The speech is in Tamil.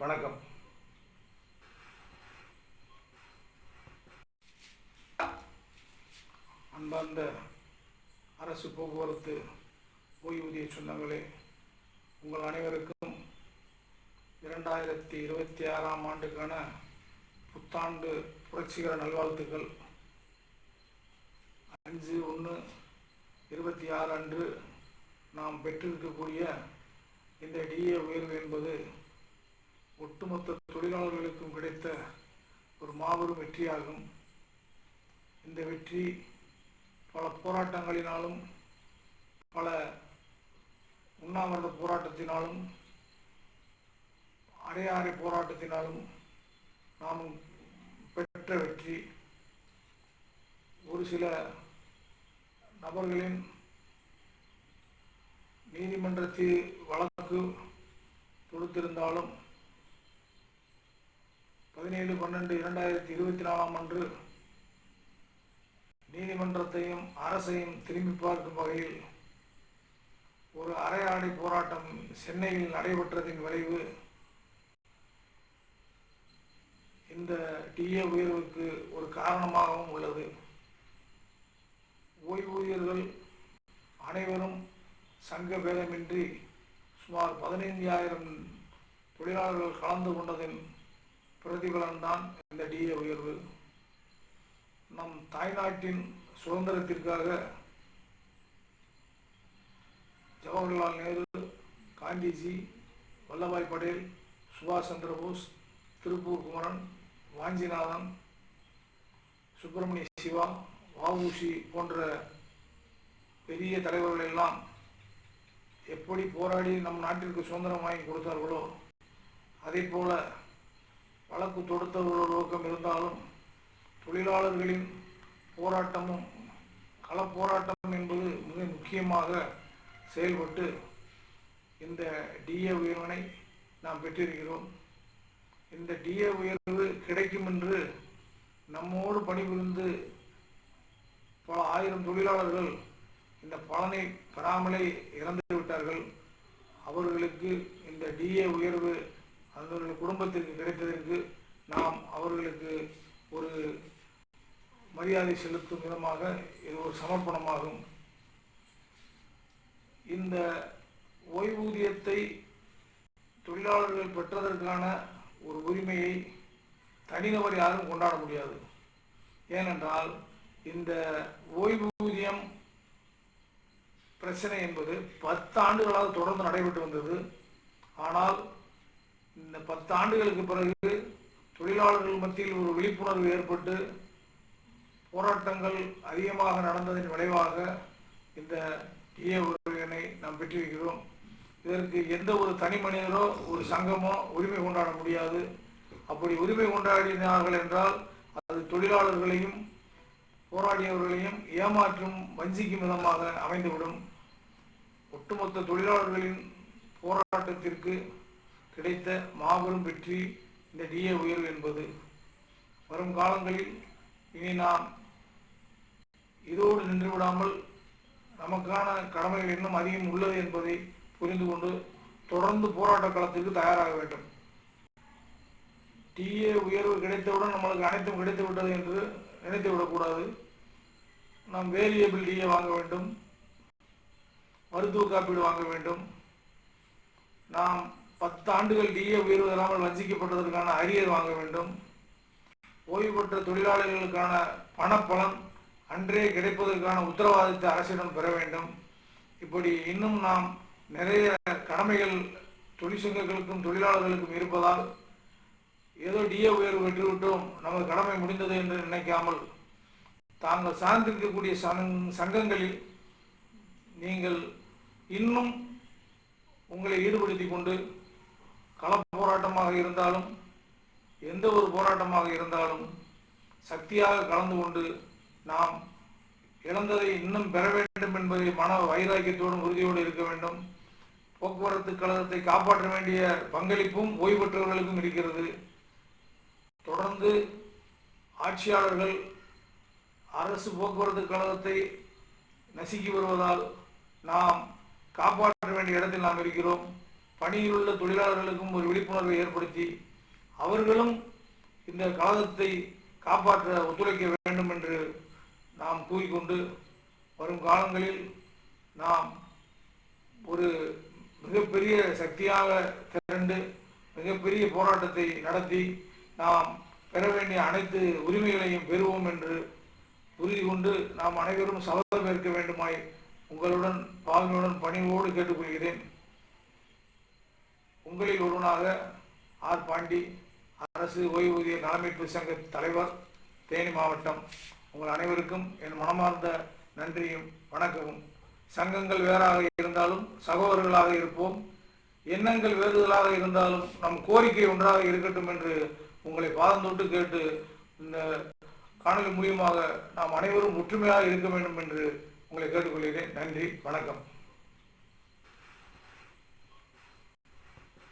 வணக்கம். அன்பார்ந்த அரசு போக்குவரத்து ஓய்வூதிய சொந்தங்களே உங்கள் அனைவருக்கும் இரண்டாயிரத்தி இருபத்தி ஆறாம் ஆண்டுக்கான புத்தாண்டு புரட்சிகர நல்வாழ்த்துக்கள். அஞ்சு ஒன்று இருபத்தி ஆறு அன்று நாம் பெற்றிருக்கக்கூடிய இந்த டிஏ உயர்வு என்பது ஒட்டுமொத்த தொழிலாளர்களுக்கும் கிடைத்த ஒரு மாபெரும் வெற்றியாகும். இந்த வெற்றி பல போராட்டங்களினாலும் பல உண்ணாவிரத போராட்டத்தினாலும் அரையாறை போராட்டத்தினாலும் நாம் பெற்ற வெற்றி. ஒரு சில நபர்களின் நீதிமன்றத்தில் வழக்கு தொடுத்திருந்தாலும் பதினேழு பன்னெண்டு இரண்டாயிரத்தி இருபத்தி நாலாம் அன்று நீதிமன்றத்தையும் அரசையும் திரும்பி பார்க்கும் வகையில் ஒரு அரையாடை போராட்டம் சென்னையில் நடைபெற்றதின் விளைவு இந்த டிஏ உயர்வுக்கு ஒரு காரணமாகவும் உள்ளது. ஓய்வூதியர்கள் அனைவரும் சங்க பேதமின்றி சுமார் பதினைந்தாயிரம் தொழிலாளர்கள் கலந்து கொண்டதின் பிரதிபலன்தான் இந்த டிஏ உயர்வு. நம் தாய்நாட்டின் சுதந்திரத்திற்காக ஜவஹர்லால் நேரு காந்திஜி வல்லபாய் படேல் சுபாஷ் சந்திர போஸ் திருப்பூர் குமரன் வாஞ்சிநாதன் சுப்பிரமணிய சிவா வஉசி போன்ற பெரிய தலைவர்கள் எல்லாம் எப்படி போராடி நம் நாட்டிற்கு சுதந்திரம் வாங்கி கொடுத்தார்களோ அதே போல வழக்கு தொடுத்த ஒரு நோக்கம் இருந்தாலும் தொழிலாளர்களின் போராட்டமும் கள என்பது மிக முக்கியமாக செயல்பட்டு இந்த டிஏ உயர்வினை நாம் பெற்றிருக்கிறோம். இந்த டிஏ உயர்வு கிடைக்கும் என்று நம்மோடு பணிபுரிந்து பல ஆயிரம் தொழிலாளர்கள் இந்த பலனை பெறாமலே இறந்து விட்டார்கள் அவர்களுக்கு இந்த டிஏ உயர்வு அவர்கள் குடும்பத்திற்கு கிடைத்ததற்கு நாம் அவர்களுக்கு ஒரு மரியாதை செலுத்தும் விதமாக இது ஒரு சமர்ப்பணமாகும். இந்த ஓய்வூதியத்தை தொழிலாளர்கள் பெற்றதற்கான ஒரு உரிமையை தனிநபர் யாரும் கொண்டாட முடியாது. ஏனென்றால் இந்த ஓய்வூதியம் பிரச்சனை என்பது பத்து ஆண்டுகளாக தொடர்ந்து நடைபெற்று வந்தது. ஆனால் இந்த பத்து ஆண்டுகளுக்கு பிறகு தொழிலாளர்கள் மத்தியில் ஒரு விழிப்புணர்வு ஏற்பட்டு போராட்டங்கள் அதிகமாக நடந்ததன் விளைவாக இந்த ஈய உறவினை நாம் பெற்றிருக்கிறோம். இதற்கு எந்த ஒரு தனி மனிதரோ ஒரு சங்கமோ உரிமை கொண்டாட முடியாது. அப்படி உரிமை கொண்டாடினார்கள் என்றால் அது தொழிலாளர்களையும் போராடியவர்களையும் ஏமாற்றும் வஞ்சிக்கும் விதமாக அமைந்துவிடும். ஒட்டுமொத்த தொழிலாளர்களின் போராட்டத்திற்கு கிடைத்த மாபெரும் வெற்றி இந்த டிஏ உயர்வு என்பது. வரும் காலங்களில் இனி நாம் இதோடு நின்று விடாமல் நமக்கான கடமைகள் இன்னும் அதிகம் உள்ளது என்பதை புரிந்து கொண்டு தொடர்ந்து போராட்ட களத்திற்கு தயாராக வேண்டும். டிஏ உயர்வு கிடைத்தவுடன் நம்மளுக்கு அனைத்தும் கிடைத்து விட்டது என்று நினைத்து விடக்கூடாது. நாம் வேரியபிள் டிஏ வாங்க வேண்டும். மருத்துவ காப்பீடு வாங்க வேண்டும். நாம் பத்து ஆண்டுகள் டிஏ உயர்வு இல்லாமல் வஞ்சிக்கப்பட்டதற்கான அரியர் வாங்க வேண்டும். ஓய்வு பெற்ற தொழிலாளர்களுக்கான பணப்பலன் அன்றே கிடைப்பதற்கான உத்தரவாதத்தை அரசிடம் பெற வேண்டும். இப்படி இன்னும் நாம் நிறைய கடமைகள் தொழிற்சங்கங்களுக்கும் தொழிலாளர்களுக்கும் இருப்பதால் ஏதோ டிஏ உயர்வு பெற்றுவிட்டோம் நமது கடமை முடிந்தது என்று நினைக்காமல் தாங்கள் சார்ந்திருக்கக்கூடிய சங்- சங்கங்களில் நீங்கள் இன்னும் உங்களை ஈடுபடுத்தி கொண்டு களப்போராட்டமாக இருந்தாலும் எந்த ஒரு போராட்டமாக இருந்தாலும் சக்தியாக கலந்து கொண்டு நாம் இழந்ததை இன்னும் பெற வேண்டும் என்பதை மன வைராக்கியத்தோடும் உறுதியோடு இருக்க வேண்டும். போக்குவரத்து கழகத்தை காப்பாற்ற வேண்டிய பங்களிப்பும் ஓய்வு பெற்றவர்களுக்கும் இருக்கிறது. தொடர்ந்து ஆட்சியாளர்கள் அரசு போக்குவரத்து கழகத்தை நசுக்கி வருவதால் நாம் காப்பாற்ற வேண்டிய இடத்தில் நாம் இருக்கிறோம். பணியில் உள்ள தொழிலாளர்களுக்கும் ஒரு விழிப்புணர்வை ஏற்படுத்தி அவர்களும் இந்த காலத்தை காப்பாற்ற ஒத்துழைக்க வேண்டும் என்று நாம் கூறிக்கொண்டு வரும் காலங்களில் நாம் ஒரு மிகப்பெரிய சக்தியாக திரண்டு மிகப்பெரிய போராட்டத்தை நடத்தி நாம் பெற வேண்டிய அனைத்து உரிமைகளையும் பெறுவோம் என்று உறுதி கொண்டு நாம் அனைவரும் சபதம் ஏற்க வேண்டுமாய் உங்களுடன் தாழ்மையுடன் பணிவோடு கேட்டுக்கொள்கிறேன். உங்களில் ஒருவனாக ஆர் பாண்டி அரசு ஓய்வூதிய நலமீட்பு சங்க தலைவர் தேனி மாவட்டம். உங்கள் அனைவருக்கும் என் மனமார்ந்த நன்றியும் வணக்கமும். சங்கங்கள் வேறாக இருந்தாலும் சகோதரர்களாக இருப்போம். எண்ணங்கள் வேறுதலாக இருந்தாலும் நம் கோரிக்கை ஒன்றாக இருக்கட்டும் என்று உங்களை பாதந்தொட்டு கேட்டு இந்த காணொலி மூலியமாக நாம் அனைவரும் ஒற்றுமையாக இருக்க வேண்டும் என்று உங்களை கேட்டுக்கொள்கிறேன். நன்றி வணக்கம்.